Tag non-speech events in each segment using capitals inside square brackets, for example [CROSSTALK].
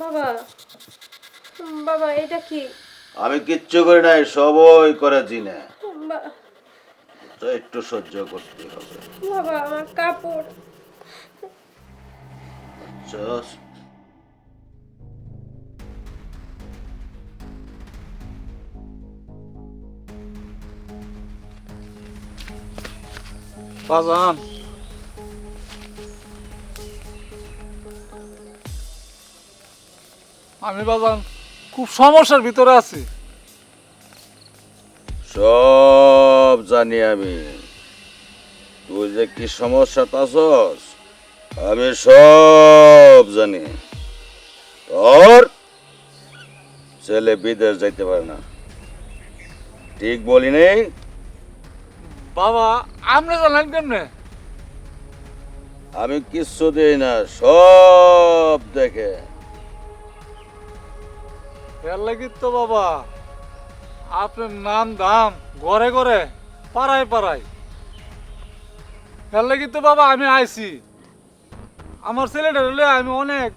বাবা বাবা এটা কি? আমি কিচ্ছু করি নাই সবই করেছি না। তো একটু সহ্য করতে হবে। বাবা আমার কাপড়। বাজান। আমি বাজান খুব সমস্যার ভিতরে আছি। সব জানি আমি। তুই যে কি সমস্যা তাছস আমি সব জানি। তোর ছেলে বিদেশ যাইতে পারে না। ঠিক বলি নেই? বাবা আপনি জানেন কেমনে? আমি কিচ্ছু দিই না সব দেখে। এর লাগি তো বাবা আপনার নাম দাম ঘরে ঘরে পাড়ায় পাড়ায়। এর লাগি তো বাবা আমি আইছি। আমার ছেলেটা হলে আমি অনেক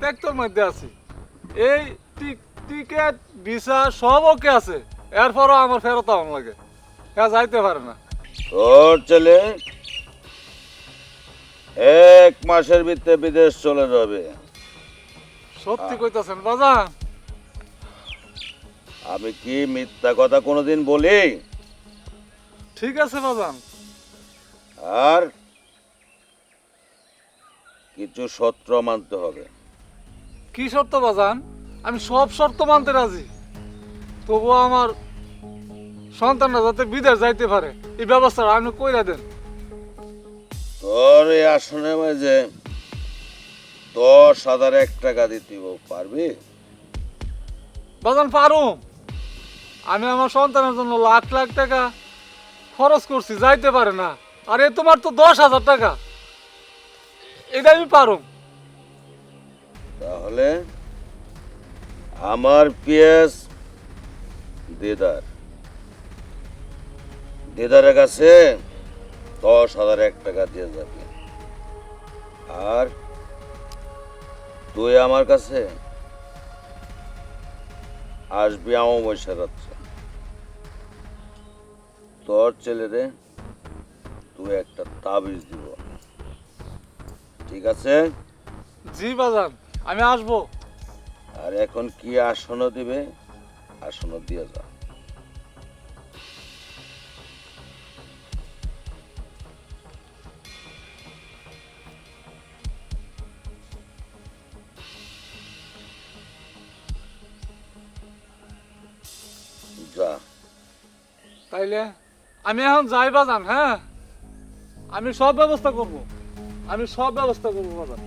ত্যাক্তর মধ্যে আছি। এই টিক- টিকেট ভিসা সব ওকে আছে। এরপরও আমার ফেরত আমার লাগে। হ্যাঁ যাইতে পারে না। তোর ছেলে এক মাসের ভিতরে বিদেশ চলে যাবে। সত্যি কইতাছেন বাজান। আমি কি মিথ্যা কথা কোনোদিন বলি? ঠিক আছে বাজান। আর কিছু শর্ত মানতে হবে। কি শর্ত বাজান? আমি সব শর্ত মানতে রাজি। তবুও আমার সন্তানরা যাতে বিদেশ যাইতে পারে এই ব্যবস্থা আপনি কইরা দেন। তোর এই আসনে মাঝে দশ হাজার এক টাকা দিতে পারবি? বাজান পারুম। আমি আমার সন্তানের জন্য লাখ লাখ টাকা খরচ করছি, যাইতে পারে না। আর তোমার তো দশ হাজার টাকা। এটা আমি পারুম। তাহলে আমার পিএস দেদার। দিদারের কাছে দশ হাজার এক টাকা দিয়ে যাবে। আর তুই আমার কাছে আসবি আমার রাত্রে তোর ছেলেরে তুই একটা তাবিজ দিব। ঠিক আছে? জি বাজান আমি আসব। আর এখন কি আসন দিবে আসন দিয়ে যা। যা। তাইলে? আমি এখন যাই বাজান হ্যাঁ? আমি সব ব্যবস্থা করব। আমি সব ব্যবস্থা করব বাজান।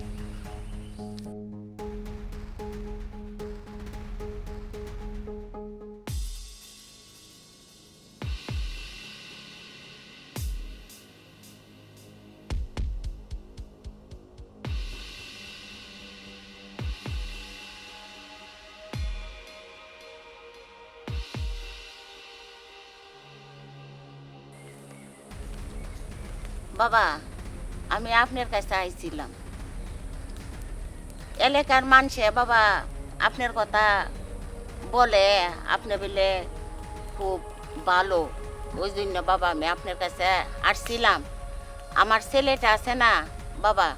বাবা, আমি আপনার কাছে আইছিলাম। এলাকার মানুষে বাবা, আপনার কথা বলে, আপনি বলে খুব ভালো। ওই জন্য বাবা, আমি আপনার কাছে আসছিলাম। আমার ছেলেটা আছে না, বাবা,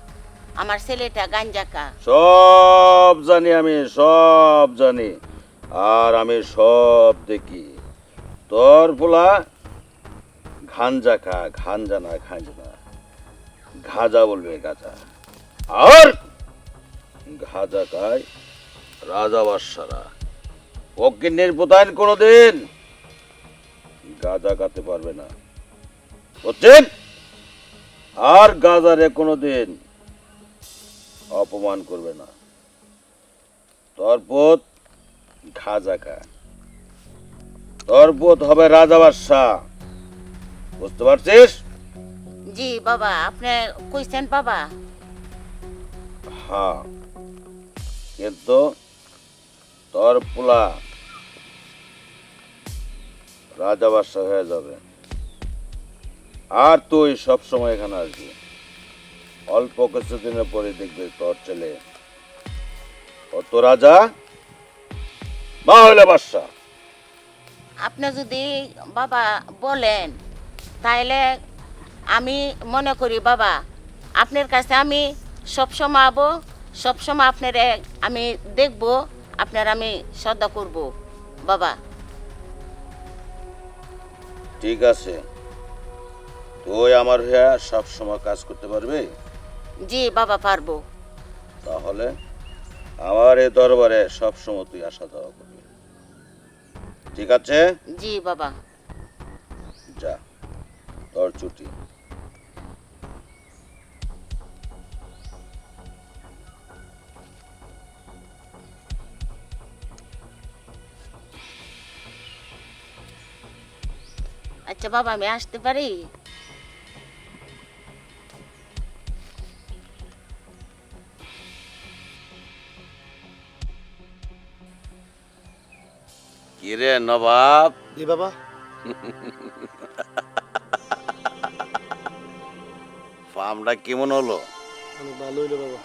আমার ছেলেটা গাঞ্জাকা। সব জানি আমি, সব জানি। আর আমি সব দেখি। তোর পোলা ঘাঞ্জা খা ঘাঞ্জা না না। ঘাজা বলবে গাজা। আর ঘাজা খায় রাজা বাদশারা। অগ্নির প্রধান কোনোদিন গাজা খাতে পারবে না। বুঝছেন? আর গাজারে কোনোদিন অপমান করবে না। তোর পোত খাজা খা তোর পোত হবে রাজা বাদশাহ। বুঝতে পারছিস? জি বাবা। আপনি কইছেন বাবা? হ্যাঁ। কিন্তু তোর পোলা রাজা বাদশাহ হয়ে যাবে। আর তুই সব সময় এখানে আসবি। অল্প কিছুদিনের পরে দেখবি তোর ছেলে অত রাজা? মা হইলে বাদশা আপনি যদি বাবা বলেন তাইলে আমি মনে করি বাবা আপনার কাছে আমি সবসময় আবো সবসময় আপনারে আমি দেখব আপনার আমি শ্রদ্ধা করব বাবা। ঠিক আছে। তুই আমার হয়ে সব সময় কাজ করতে পারবি? জি বাবা পারব। তাহলে আমার এই দরবারে সব সময় তুই আসা যাওয়া করবি। ঠিক আছে? জি বাবা। তোর ছুটি। আচ্ছা বাবা আমি আসতে পারি? কিরে নবাব? জি বাবা। [LAUGHS] ফার্মটা কেমন হলো? অনেক ভালো হইল বাবা।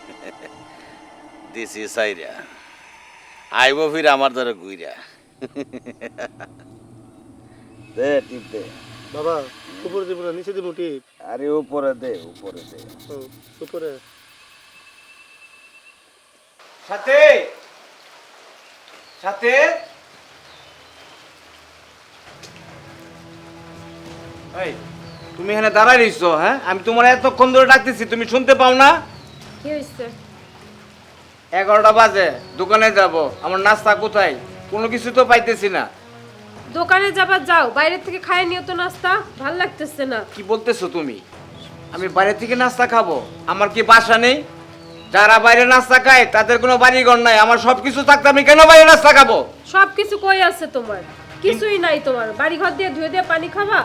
দিছি সাইরা আইব ফির আমার ধরে গুইরা দে টিপ দে। বাবা উপরে দিব না নিচে দিব টিপ। আরে উপরে দে উপরে দে। ও, উপরে। সাথে! সাথে! এই। তুমি এখানে দাঁড়াই রইছো হ্যাঁ? আমি তোমার এতক্ষণ ধরে ডাকতেছি তুমি শুনতে পাও না? কি এগারোটা বাজে দোকানে যাব। আমার নাস্তা কোথায়? কোনো কিছু তো পাইতেছি না। দোকানে যাবার যাও। বাইরে থেকে খায় নিও তো নাস্তা। ভালো লাগতেছে না। কি বলতেছো তুমি? আমি বাইরে থেকে নাস্তা খাব? আমার কি বাসা নেই? যারা বাইরে নাস্তা খায় তাদের কোনো বাড়িঘর নাই। আমার সব কিছু থাকতে আমি কেন বাইরে নাস্তা খাব? সব কিছু কই আছে তোমার? কিছুই নাই তোমার। বাড়ি ঘর দিয়ে ধুয়ে দিয়ে পানি খাবা?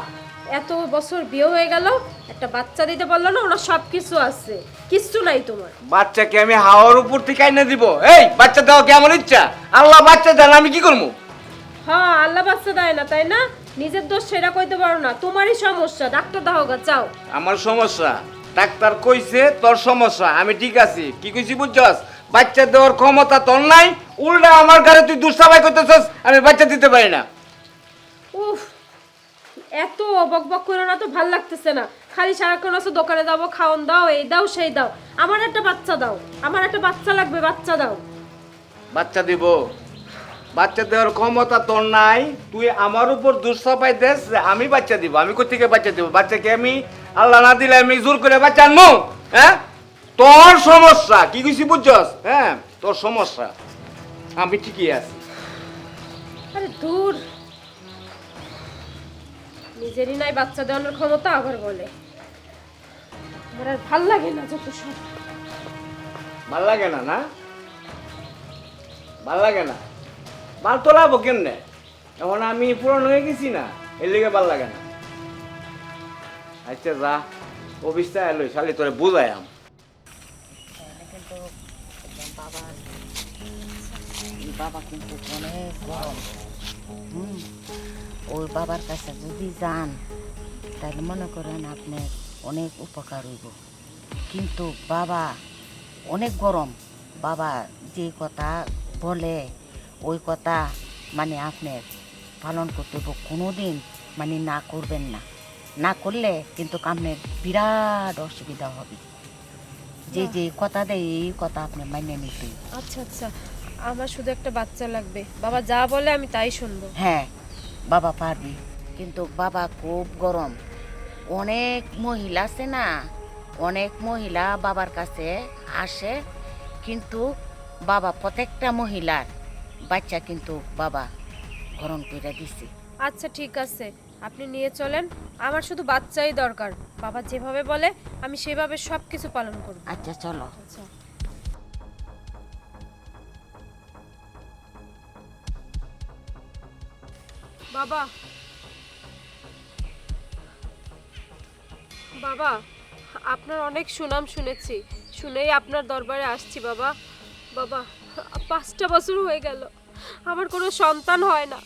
এত বছর বিয়ে হয়ে গেল একটা বাচ্চা দিতে পারল না ওনার সব কিছু আছে। কিচ্ছু নাই তোমার। বাচ্চাকে আমি হাওয়ার উপর থেকে এনে দিব। এই বাচ্চা দেওয়া কি আমার ইচ্ছা? আল্লাহ বাচ্চা দেন আমি কি করব? হ্যাঁ আল্লাহ বাচ্চা দেয় না তাই না? নিজের দোষ সেটা কইতে পারো না। তোমারই সমস্যা ডাক্তার দাও গা চাও আমার সমস্যা। ডাক্তার কইছে তোর সমস্যা। আমি ঠিক আছি। কি কইছি বুঝছস? বাচ্চা দেওয়ার ক্ষমতা তোর নাই। উল্টা আমার ঘরে তুই দুঃসাবাই করতেছস আমি বাচ্চা দিতে পারি না। এত বক বক করে না তো ভালো লাগতেছে না। খালি সারাক্ষণ আছে দোকানে যাব খাওন দাও এই দাও সেই দাও। আমার একটা বাচ্চা দাও আমার একটা বাচ্চা লাগবে বাচ্চা দাও। বাচ্চা দিব। বাচ্চা দেওয়ার ক্ষমতা তোর নাই। তুই আমার উপর দুঃসাবাই দেস যে আমি বাচ্চা দিব। আমি কোথেকে বাচ্চা দিব? বাচ্চাকে আমি আল্লাহ না দিলে আমি জোর করে বাচ্চা আনব? হ্যাঁ? তোর সমস্যা। কি কইছি বুঝছস? হ্যাঁ? তোর সমস্যা। আমি ঠিকই আছি। আরে দূর। নিজেরই নাই বাচ্চা দেওয়ানোর ক্ষমতা আবার বলে। আমার আর ভালো লাগে না যত সব। ভালো লাগে না না? ভালো লাগে না? ভালো তোলাবো কেমনে? এখন আমি পুরনো হয়ে গেছি না এর লিগে ভালো লাগে না। আচ্ছা যা অফিসটা এলো শালি তোরে বুঝাই আম বাবা কিন্তু অনেক গরম হুম। ওই বাবার কাছে যদি যান তাহলে মনে করেন আপনার অনেক উপকার হইব। কিন্তু বাবা অনেক গরম। বাবা যে কথা বলে ওই কথা মানে আপনার পালন করতে হইব। কোনোদিন মানে না করবেন না। না করলে কিন্তু আপনার বিরাট অসুবিধা হবে। যে যে কথা দেয় এই কথা আপনি মাইনে নিতে আচ্ছা আচ্ছা। আমার শুধু একটা বাচ্চা লাগবে। বাবা যা বলে আমি তাই শুনব। হ্যাঁ। বাবা পারবি। কিন্তু বাবা খুব গরম। অনেক মহিলা আছে না অনেক মহিলা বাবার কাছে আসে কিন্তু বাবা প্রত্যেকটা মহিলার বাচ্চা কিন্তু বাবা গরম করে দিছে। আচ্ছা ঠিক আছে। আপনি নিয়ে চলেন। আমার শুধু বাচ্চাই দরকার। বাবা যেভাবে বলে আমি সেভাবে সব কিছু পালন করব। আচ্ছা চলো। আচ্ছা। বাবা। বাবা, আপনার অনেক সুনাম শুনেছি। শুনেই আপনার দরবারে আসছি বাবা। বাবা, পাঁচটা বছর হয়ে গেল। আমার কোনো সন্তান হয় না।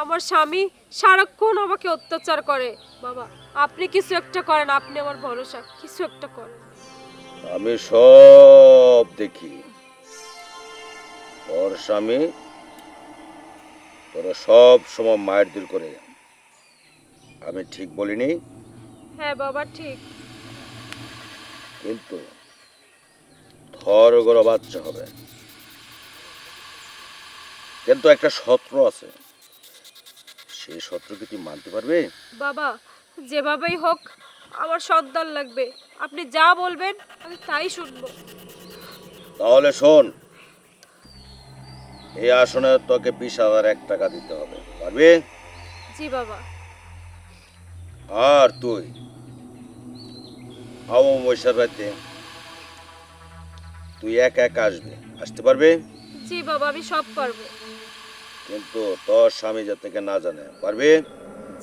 আমার স্বামী সারাক্ষণ আমাকে অত্যাচার করে। বাবা, আপনি কিছু একটা করেন, আপনি আমার ভরসা, কিছু একটা করেন। আমি সব দেখি। ওর স্বামী তোরা সব সময় মায়ের দিল করে আমি ঠিক বলিনি? হ্যাঁ বাবা ঠিক। কিন্তু ধর গড় বাচ্চা হবে। কিন্তু একটা শত্রু আছে। সেই শত্রুকে তুই মানতে পারবে? বাবা যেভাবেই হোক আমার সন্তান লাগবে। আপনি যা বলবেন আমি তাই শুনব। তাহলে শোন এই আসনে তোকে বিশ হাজার এক টাকা দিতে হবে। পারবি? জি বাবা। আর তুই? মৈশার রাতে তুই একা একা আসবি। আসতে পারবি? জি বাবা আমি সব পারব। কিন্তু তোর স্বামী যা যাতে না জানে পারবি?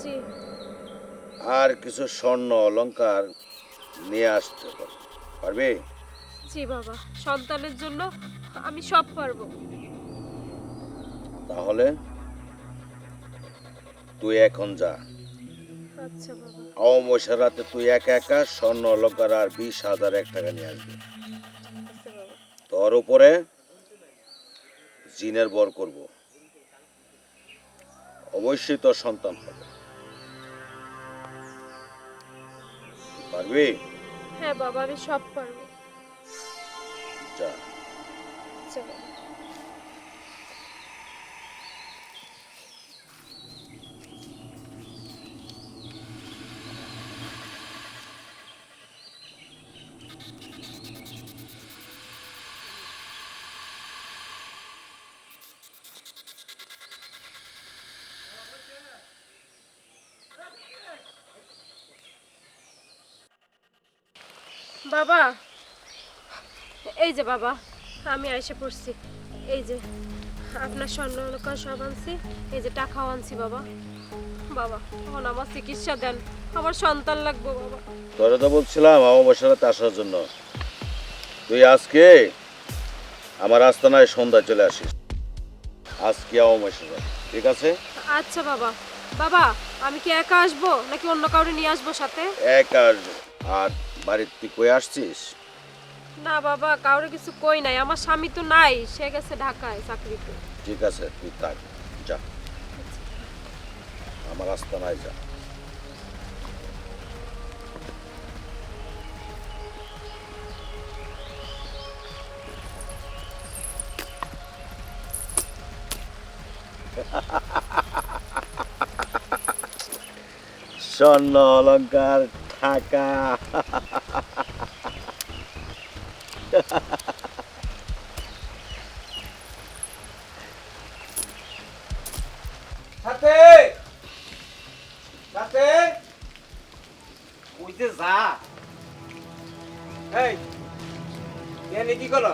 জি। আর কিছু স্বর্ণ অলংকার নিয়ে আসতে পারবি পারবি? জি বাবা সন্তানের জন্য আমি সব পারব। তাহলে তুই এখন যা। আচ্ছা বাবা। রাতে তুই একা একা স্বর্ণ অলংকার আর বিশ হাজার এক টাকা নিয়ে আসবি। আচ্ছা তোর উপরে জিনের বর করব। অবশ্যই তোর সন্তান হবে। পারবি? হ্যাঁ বাবা আমি সব পারব। যা। আচ্ছা বাবা। বাবা এই যে বাবা আমি এসে পড়ছি। এই যে আপনার স্বর্ণ অলঙ্কার সব আনছি এই যে টাকাও আনছি বাবা। বাবা এখন আমার চিকিৎসা দেন আমার সন্তান লাগবে বাবা। তোরা তো বলছিলাম অমাবস্যার রাতে আসার জন্য। তুই আজকে আমার আস্তানায় সন্ধ্যায় চলে আসিস। আজকে অমাবস্যার রাত, ঠিক আছে? আচ্ছা বাবা। বাবা আমি কি একা আসব নাকি অন্য কাউরে নিয়ে আসব সাথে? এক আর আর বাড়ির তুই কই আসছিস? না বাবা কাউরে কিছু কই নাই। আমার স্বামী তো নাই সে গেছে ঢাকায় চাকরিতে। ঠিক আছে তুই থাক যা। আমার আস্তানায় যা। স্বর্ণ অলঙ্কার টাকা সাথে সাথে ওই যে যা এই কি করো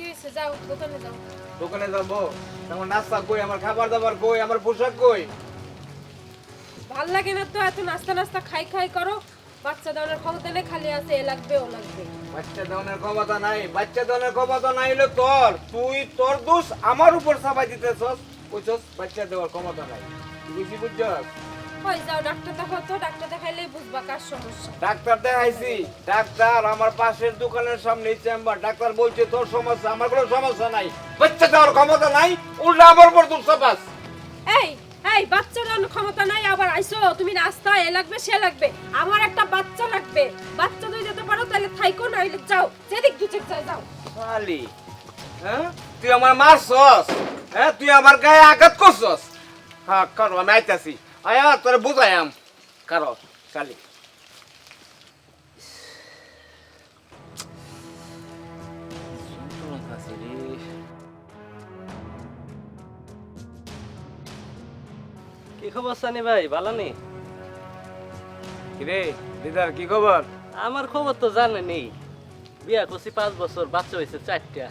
কি হয়েছে? যাও দোকানে যাও। দোকানে যাব। আমার নাস্তা কই আমার খাবার দাবার কই আমার পোশাক কই? ভালো লাগে না তো এত নাস্তা নাস্তা খাই খাই করো। বাচ্চা দাওয়ার ক্ষমতা নেই খালি আছে এ লাগবে ও লাগবে। বাচ্চা দেওয়ানোর ক্ষমতা নাই বাচ্চা দেওয়ানোর ক্ষমতা নাই হলো তোর তুই তোর দোষ আমার উপর চাপাই দিতেছস কইছস বাচ্চা দেওয়ার ক্ষমতা নাই। বুঝি বুঝছস? যাও ডাক্তার দেখাও তো ডাক্তার দেখাইলেই বুঝবা কার সমস্যা। ডাক্তার দেখাইছি ডাক্তার আমার পাশের দোকানের সামনে চেম্বার ডাক্তার বলছে তোর সমস্যা আমার কোনো সমস্যা নাই বাচ্চা দেওয়ার ক্ষমতা নাই উল্টা আমার উপর দোষ এই এই বাচ্চার ক্ষমতা নাই আবার তুমি নাস্তা এ লাগবে সে লাগবে আমার একটা বাচ্চা লাগবে বাচ্চা তুই যেতে পারো তাহলে থাইকো না হইলে যাও যেদিক দুচেক যায় যাও। শালি হ্যাঁ? তুই আমার মারছস হ্যাঁ? তুই আমার গায়ে আঘাত করছস। হ্যাঁ কারও আমি আইতাছি। আয়া তোরে বুঝাইয়াম। কারও শালি কি খবর সানি ভাই ভালো নেই কিরে দিদার কি খবর? আমার খবর তো জানেনি বিয়া করছি পাঁচ বছর বাচ্চা হয়েছে চারটা।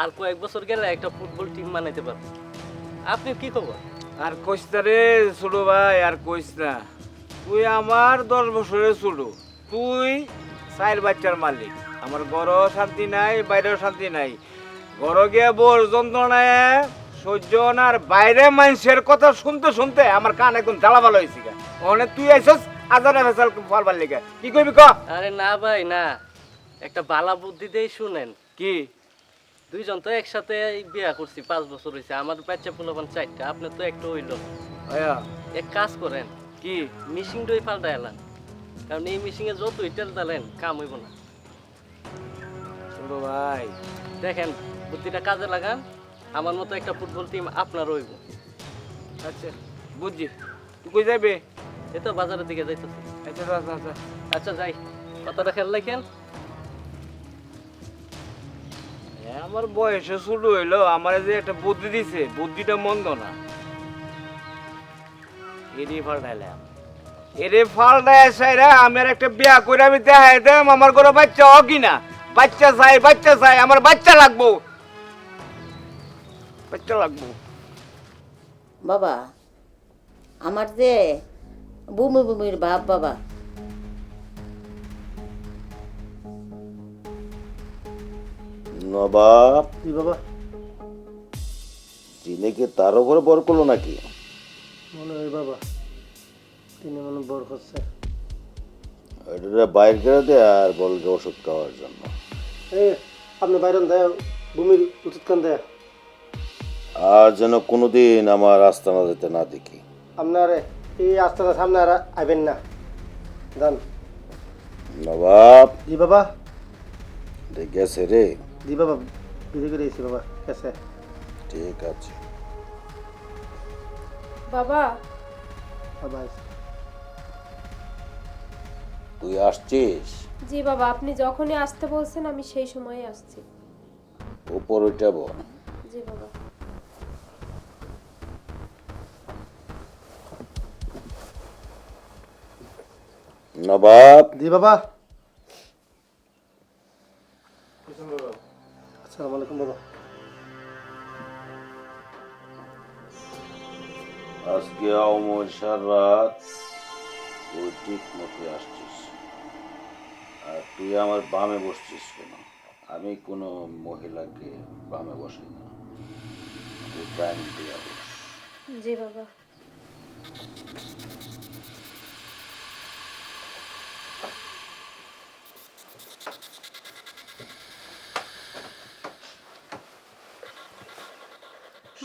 আর কয়েক বছর গেলে একটা ফুটবল টিম বানাইতে পারব। আপনি কি খবর? আর কইস না রে ছোট ভাই আর কইস না তুই আমার দশ বছরের ছোট। তুই চার বাচ্চার মালিক। আমার ঘরও শান্তি নাই বাইরেও শান্তি নাই। ঘর গিয়ে বল যন্ত্রণায় সহ্য না আর বাইরে মানুষের কথা শুনতে শুনতে আমার কান একদম জ্বালা ভালো হয়েছে ওখানে তুই আইসস আজারে ফেসাল ফলবার লেগে। কি করবি ক? আরে না ভাই না। একটা বালা বুদ্ধি দিয়ে শুনেন। কি? দুইজন তো একসাথে বিয়া করছি পাঁচ বছর হয়েছে আমার বাচ্চা পোলাপান চারটা আপনার তো একটা হইল। এক কাজ করেন কি মিশিং ডই পাল্টা এলাম কারণ এই মিশিংয়ে যতই তেল দালেন কাম হইব না। ছোট ভাই। দেখেন বুদ্ধিটা কাজে লাগান আমার মতো একটা ফুটবল টিম আপনার হইব। আচ্ছা। বুঝছি। তুই কই যাবে? এই তো বাজারের দিকে যাইতেছি। আচ্ছা আচ্ছা আচ্ছা আচ্ছা যাই। কথাটা খেয়াল রাখেন। আমার বয়সে শুরু হইল, আমার যে একটা বুদ্ধি দিছে, বুদ্ধিটা মন্দ না। এরে ফাল্টাইলাম এরে ফাল্টায় সাইরা আমি আর একটা বিয়া করে আমি দেখাই দেম, আমার কোনো বাচ্চা হ কিনা বাচ্চা চাই বাচ্চা চাই, আমার বাচ্চা লাগবো। বাচ্চা লাগবো। বাবা, আমার যে বুমি বুমির বাপ বাবা নবাব জি বাবা? চিনে কি তার উপরে বর করল নাকি? মনে হয় বাবা তিনি মনে বর করছে। এটা বাইর করে দে আর বলকে ওষুধ খাওয়ার জন্য। এই আপনি বাইরন দেয় ভূমির উচিত কান দেয়। আর যেন কোনোদিন আমার আস্তানা যেতে না দেখি। আপনার এই রাস্তাটা সামনে আর আইবেন না। যান নবাব জি বাবা। গেছে রে। জি বাবা বিধি করে বাবা গেছে ঠিক আছে। বাবা। বাবা তুই আসছিস? জি বাবা আপনি যখনই আসতে বলছেন আমি সেই সময়ই আসছি। উপর উঠে বল। জি বাবা। নবাব? জি বাবা। আসসালামু আলাইকুম বাবা। আজকে অমরসার রাত তুই ঠিক মতো আসছিস। আর তুই আমার বামে বসছিস কেন? আমি কোনো মহিলাকে বামে বসাই না। তুই দিয়ে বস। জি বাবা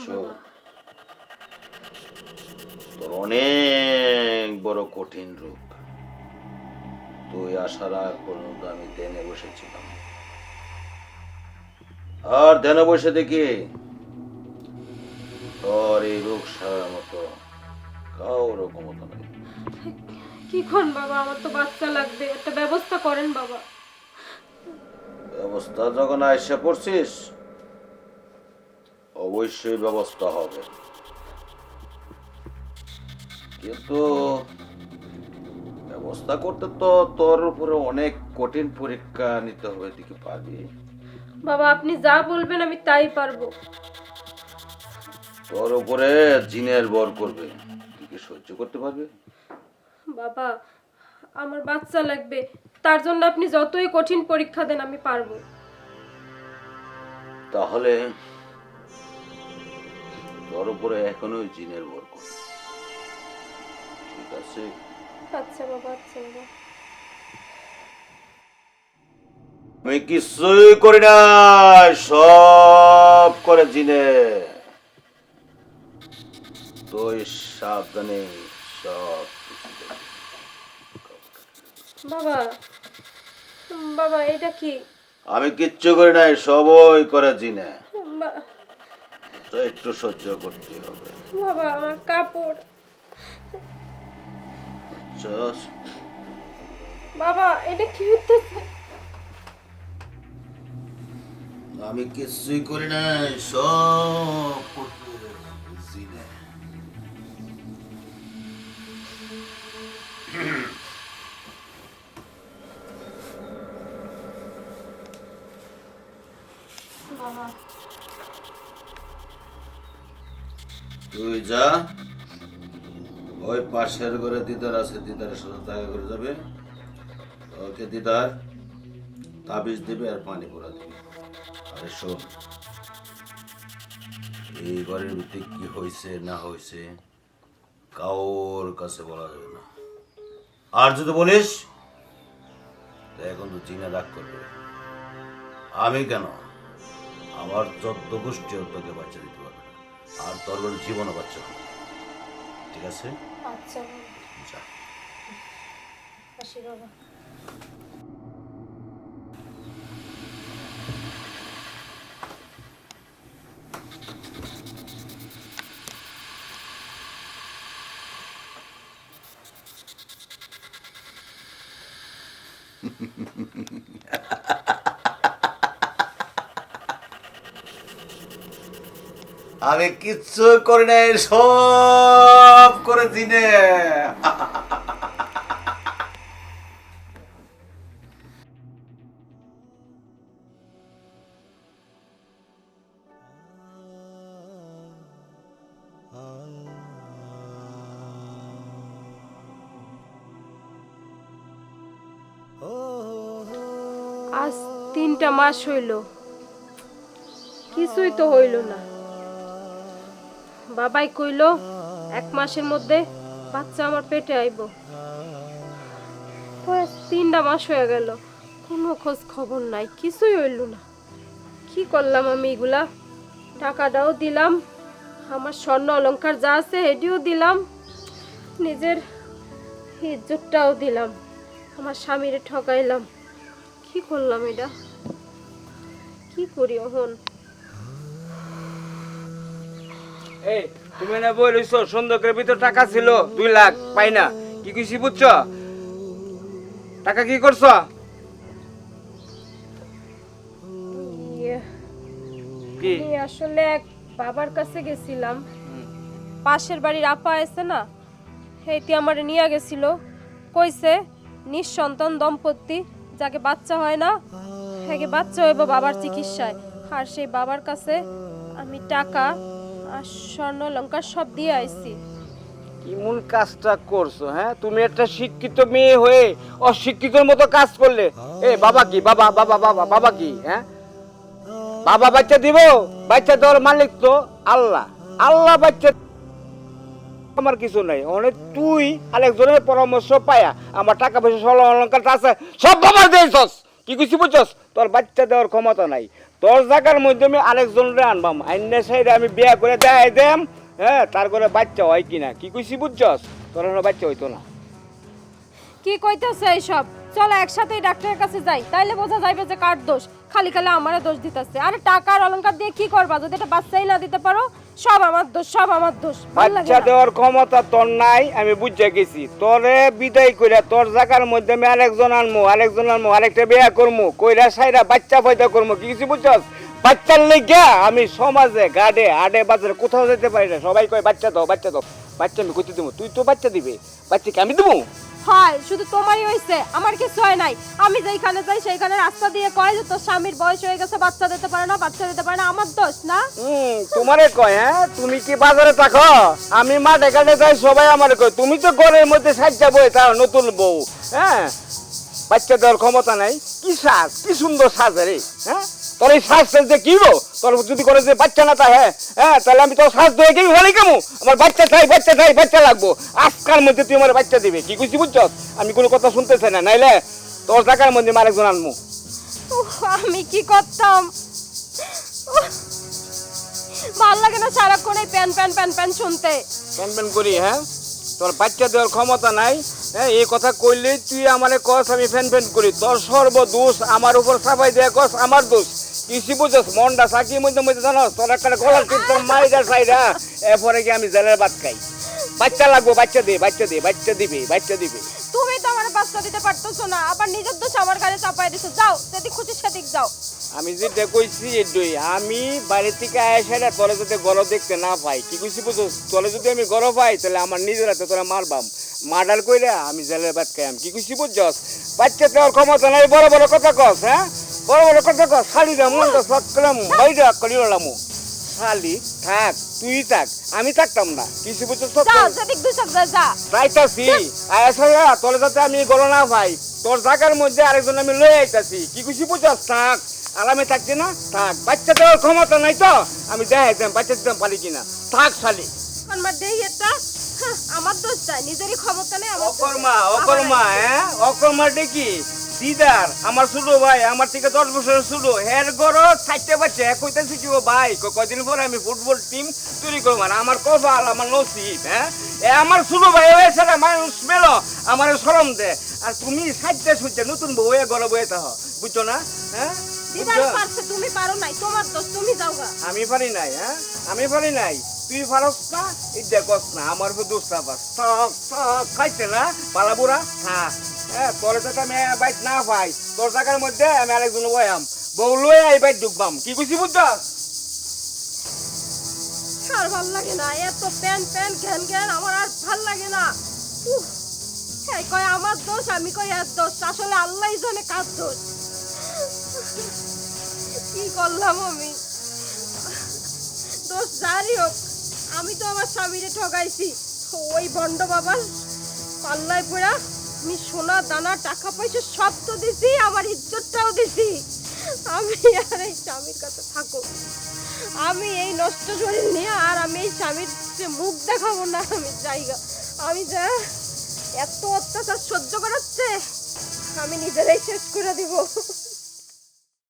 শোন, তোর অনেক বড় কঠিন রূপ তুই আসার আগ পর্যন্ত আমি ধ্যানে বসেছিলাম। আর ধ্যানে বসে দেখি তোর এই রোগ সারার মতো কারও ক্ষমতা নেই। কি খন বাবা আমার তো বাচ্চা লাগবে। একটা ব্যবস্থা করেন বাবা। ব্যবস্থা যখন আইসা পড়ছিস অবশ্যই ব্যবস্থা হবে। কিন্তু ব্যবস্থা করতে তো তোর উপরে অনেক কঠিন পরীক্ষা নিতে হবে দিকে পারবি? বাবা আপনি যা বলবেন আমি তাই পারব। তোর উপরে জিনের বর করবে। তুই কি সহ্য করতে পারবি? বাবা আমার বাচ্চা লাগবে। তার জন্য আপনি যতই কঠিন পরীক্ষা দেন আমি পারব। তাহলে তোর উপরে এখনও জিনের বর করবে। ঠিক আছে? আচ্ছা বাবা আচ্ছা বাবা। আমি কিছুই করি না সব করে জিনে। তুই সাবধানে সব বাবা বাবা এটা কি? আমি কিচ্ছু করি নাই সবই করে জিনে। তো একটু সহ্য করতে হবে। বাবা আমার কাপড়। চল। বাবা এটা কি হইতেছে? আমি কিছুই করি নাই সব করতে তুই যা। ওই পাশের ঘরে দিদার আছে, দিদারের সাথে দেখা করে যাবে। ওকে দিদার, তাবিজ দিবে আর পানি পড়া দিবে। আরে শোন, এই ঘরের ভিতরে কি হয়েছে না হয়েছে কাউর কাছে বলা যাবে না। আর যদি বলিস এখন তো চিনে রাগ করবে। আমি কেন? আমার চোদ্দ গোষ্ঠীও তোকে বাচ্চা দিতে পারবে আর তোর জীবনও বাচ্চা ঠিক আছে? আচ্ছা যা আসি বাবা। আমি কিচ্ছু করি নাই, সব করে দিনে। আজ তিনটা মাস হইল। কিছুই তো হইল না। বাবাই কইল, এক মাসের মধ্যে বাচ্চা আমার পেটে আইব। তিনটা মাস হয়ে গেল, কোনো খোঁজ খবর নাই, কিছুই হইল না। কি করলাম আমি এগুলা? টাকাটাও দিলাম, আমার স্বর্ণ অলঙ্কার যা আছে এটিও দিলাম, নিজের ইজ্জতটাও দিলাম, আমার স্বামীরে ঠকাইলাম। কি করলাম এটা? কি করি ওহন এই তুমি না বই রইছো সন্দকের ভিতর টাকা ছিল দুই লাখ পাই না। কি কইছি বুঝছ? টাকা কি করছ? ইয়ে, কি? আসলে এক বাবার কাছে গেছিলাম। পাশের বাড়ির আপা আছে না সেইটি আমার নিয়ে গেছিল। কইছে নিঃসন্তান দম্পতি যাকে বাচ্চা হয় না হ্যাঁ বাচ্চা হইব বাবার চিকিৎসায়। আর সেই বাবার কাছে আমি টাকা স্বর্ণ সব দিয়ে আইছি। কাজটা করছ হ্যাঁ? তুমি একটা শিক্ষিত মেয়ে হয়ে অশিক্ষিতর মতো কাজ করলে। এ, বাবা কি? বাবা বাবা বাবা বাবা কি? হ্যাঁ? বাবা বাচ্চা দিব? বাচ্চা মালিক তো আল্লাহ। আল্লাহ বাচ্চা আমার কিছু নাই। অনেক তুই আরেকজনের পরামর্শ পায়া। আমার টাকা পয়সা সল অলঙ্কারটা আছে, সব বাবার দিয়েছস। কি কিছু বুঝছস? তোর বাচ্চা দেওয়ার ক্ষমতা নাই। তোর জায়গার আমি আরেকজন আনবাম। আইনের সাইডে আমি বিয়া করে দেয় দেম হ্যাঁ তারপরে বাচ্চা হয় কিনা? কি কইছি বুঝছস? তোর বাচ্চা হইতো না। কি কইতেছে এইসব? চলো একসাথে ডাক্তারের কাছে যাই। তাইলে বোঝা যাইবে যে কার দোষ। খালি খালি আমারে দোষ দিতেছে। আরে টাকার অলংকার দিয়ে কি করবা? যদি এটা বাচ্চাই না দিতে পারো সব আমার দোষ সব আমার দোষ। বাচ্চা দেওয়ার ক্ষমতা তোর নাই আমি বুঝে গেছি। তোরে বিদায় কইরা তোর জায়গার মধ্যে আমি আরেকজন আনমু আরেকজন আনমু আরেকটা বিয়া করমু কইরা সাইরা বাচ্চা পয়দা করমু। কি কিছু বুঝছস? বাচ্চার লেগা আমি সমাজে গাডে আডে বাজারে কোথাও যেতে পারি না। সবাই কয় বাচ্চা দাও বাচ্চা দাও। বাচ্চা আমি কইতে দেবো তুই তো বাচ্চা দিবে। বাচ্চাকে আমি দেবো হয়, শুধু তোমারই হয়েছে আমার কিছু হয় নাই। আমি যেখানে যাই, সেইখানে রাস্তা দিয়ে কয় যে তোর স্বামীর বয়স হয়ে গেছে, বাচ্চা দিতে পারে না, বাচ্চা দিতে পারে না, আমার দোষ না? তোমারে কয় হ্যাঁ? তুমি কি বাজারে থাকো? আমি মাঠে ঘাটে যাই, সবাই আমারে কয়, তুমি তো ঘরের মধ্যে সাজ্জা বই তার নতুন বউ হ্যাঁ? বাচ্চা দেওয়ার ক্ষমতা নাই। কি সাজ, কি সুন্দর সাজ রে হ্যাঁ? তোর এই সাজ সাজতে কি গো তোর যদি করে যে বাচ্চা না তা হ্যাঁ? হ্যাঁ তাহলে আমি তোর সাজ ধরে গেই ভালো কেমন? আমার বাচ্চা চাই বাচ্চা চাই বাচ্চা লাগবো। আজকার মধ্যে তুই আমার বাচ্চা দিবে। কি খুশি বুঝছ আমি কোনো কথা শুনতে চাই না। নাইলে তোর টাকার মধ্যে আরেকজন উফ, আমি কি করতাম? ভালো লাগে না সারাক্ষণ এই প্যান প্যান প্যান প্যান শুনতে। প্যান প্যান করি হ্যাঁ? তোর বাচ্চা দেওয়ার ক্ষমতা নাই হ্যাঁ? এই কথা কইলে তুই আমারে কস আমি ফ্যান ফ্যান করি। তোর সর্ব দোষ আমার উপর সাফাই দেয়া কস আমার দোষ। কৃষি বুঝস মনটা সাকি মধ্যে মধ্যে জানোস তোর একটা গলার টিপ তোর মাইরা সাইরা এরপরে কি আমি জেলের ভাত খাই। বাচ্চা লাগবো বাচ্চা দে বাচ্চা দে বাচ্চা দিবে বাচ্চা দিবে। তুমি তো আমার বাচ্চা দিতে পারতেছো না আবার নিজের দোষ আমার কাছে চাপাই দিছো। যাও সেদিক খুশি সেদিক যাও। আমি যেটা কইছি এটাই আমি বাইরে থেকে আয়সা তোরে যদি গরম দেখতে না পাই কি কইছি বুঝছ? তোরে যদি আমি গরম পাই তাহলে আমার নিজের হাতে তোরা মারবাম। মার্ডার কইরা আমি জেলের ভাত খাইম কি কইছি বুঝছস? বাচ্চা দেওয়ার ক্ষমতা নাই বড় বড় কথা কস হ্যাঁ? বড় বড় কথা কস শালি রে মনটা সব করলাম বাইরে করি শালি থাক তুই থাক আমি থাকতাম না। কিছু তো? যা যা যাইতাছি। আয়াসা তোর যাতে আমি গরো না পাই তোর জায়গার মধ্যে আরেকজন আমি লয়ে আইতাছি। কি খুশি বুঝছস থাক আরামে থাকছি না? থাক বাচ্চা দেওয়ার ক্ষমতা নাই তো? আমি দেখাইতাম বাচ্চা দিতাম পারি কিনা। থাক শালি। আমার দেই এটা। আমার দোষ চাই নিজেরই ক্ষমতা নেই অকর্মা অকর্মা হ্যাঁ? অকর্মা ডেকি দিদার আমার ছোট ভাই আমার থেকে দশ বছর ছোট হের গর চারটে বাচ্চা কইতেছি কি ও ভাই ক- কয়দিন পরে আমি ফুটবল টিম তৈরি করব। মানে আমার কপাল আমার নসিব হ্যাঁ? এ আমার ছোট ভাই না মানুষ মেলো আমার সরম দে। আর তুমি সাইডটা সুইচে নতুন বউ হয়ে ঘরে বয়ে থাকো। বুঝছ না? হ্যাঁ? তুমি পারো নাই তোমার দোষ তুমি আমি পারি নাই হ্যাঁ? আমি পারি নাই। তুই পারস না এই দেখস না আমার দোষ টক টক খাইছে না? পালাবুরা হ্যাঁ। হ্যাঁ আমি না মধ্যে আমি আর ভালো লাগে না আমার আর ভালো লাগে না। কয় আমার দোষ, আমি কই এর দোষ। আসলে আল্লাহই জানে কার দোষ? কি করলাম আমি? দোষ যারই হোক, আমি তো আমার স্বামীরে ঠগাইছি ওই ভণ্ড বাবার পাল্লায় পড়া আমি সোনা, দানা, টাকা, পয়সা সব তো দিছি, আমার ইজ্জতটাও দিছি। আমি আর এই স্বামীর কাছে থাকো আমি এই নষ্ট শরীর নিয়ে আর আমি এই স্বামীর মুখ দেখাবো না, আমি জায়গা। আমি যা এত অত্যাচার সহ্য করাচ্ছে আমি নিজেরাই শেষ করে দিব।